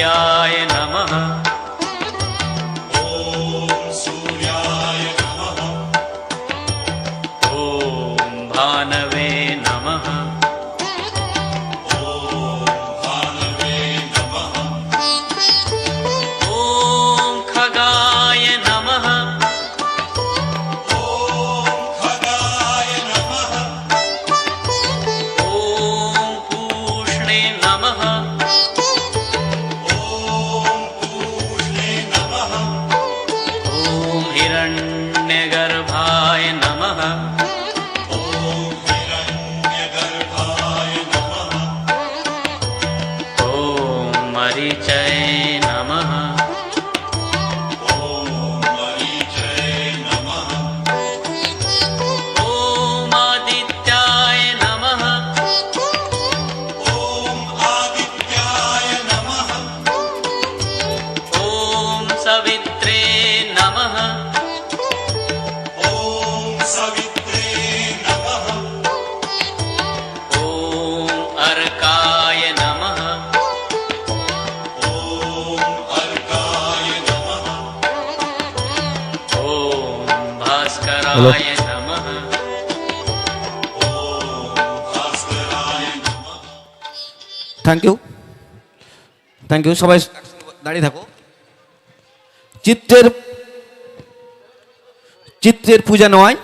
सूर्याय नमः ॐ सूर्याय नमः ॐ भानवे नमः ॐ भानवे नमः ॐ खगाय नमः ॐ खगाय नमः ॐ पूष्णे नमः परिचय hello thank you thank you সবাই দাঁড়িয়ে থাকো। চিত্রের চিত্রের পূজা নয়,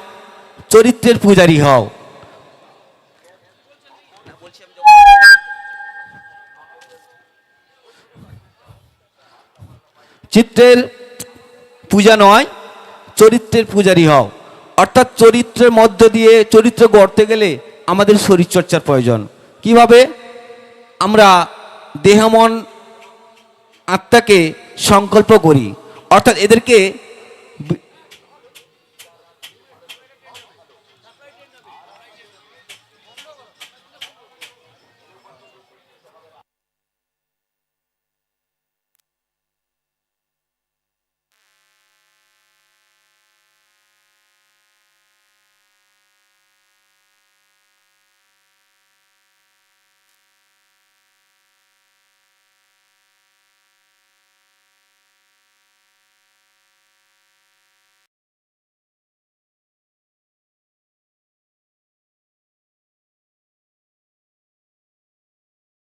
চরিত্রের পূজারই হও। চিত্রের পূজা নয়, চরিত্রের পূজারই হও। অর্থাৎ চরিত্রের মধ্য দিয়ে চরিত্র গড়তে গেলে আমাদের শরীরচর্চার প্রয়োজন। কীভাবে? আমরা দেহমন আত্মাকে সংকল্প করি। অর্থাৎ এদেরকে